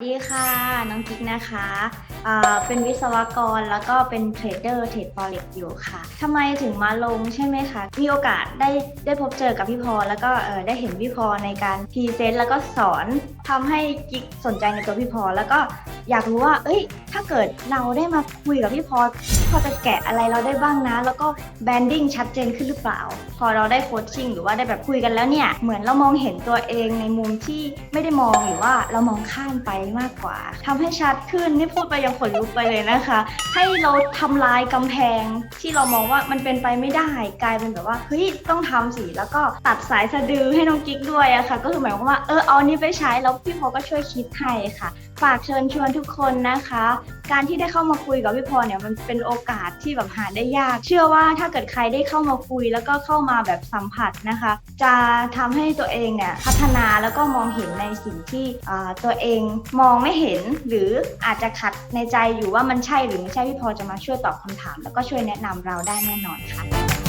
สวัสดีค่ะ น้องกิ๊กนะคะเป็นวิศวกรแล้วก็เป็นเทรดเดอร์เทรดฟอเร็กอยู่ค่ะทำไมถึงมาลงใช่ไหมคะมีโอกาสได้ได้พบเจอกับพี่พอแล้วก็ได้เห็นพี่พอในการพรีเซนต์แล้วก็สอนทำให้กิ๊กสนใจในตัวพี่พอแล้วก็อยากรู้ว่า เอ้ย ถ้าเกิดเราได้มาคุยกับพี่พอ พอจะแกะอะไรเราได้บ้างนะ แล้วก็แบรนดิ้งชัดเจนขึ้นหรือเปล่า พอเราได้โคชชิ่งหรือว่าได้แบบคุยกันแล้วเนี่ย เหมือนเรามองเห็นตัวเองในมุมที่ไม่ได้มองหรือว่าเรามองข้ามไปมากกว่าทำให้ชัดขึ้นนี่พูดไปยังขนลุกไปเลยนะคะ ให้เราทำลายกำแพงที่เรามองว่ามันเป็นไปไม่ได้กลายเป็นแบบว่าเฮ้ยต้องทำสิแล้วก็ตัดสายสะดือให้น้องกิ๊กด้วยอะค่ะ ก็คือหมายความว่าเออเอานนี้ไปใช้แล้วพี่พอก็ช่วยคิดให้ค่ะ ฝากเชิญชวนทุกคนนะคะ การที่ได้เข้ามาคุยกับพี่พรเนี่ยมันเป็นโอกาสที่แบบหาได้ยาก เชื่อว่าถ้าเกิดใครได้เข้ามาคุย แล้วก็เข้ามาแบบสัมผัสนะคะ จะทำให้ตัวเองเนี่ยพัฒนาแล้วก็มองเห็นในสิ่งที่ตัวเองมองไม่เห็น หรืออาจจะขัดในใจอยู่ว่ามันใช่หรือไม่ใช่พี่พรจะมาช่วยตอบคำถาม แล้วก็ช่วยแนะนำเราได้แน่นอนค่ะ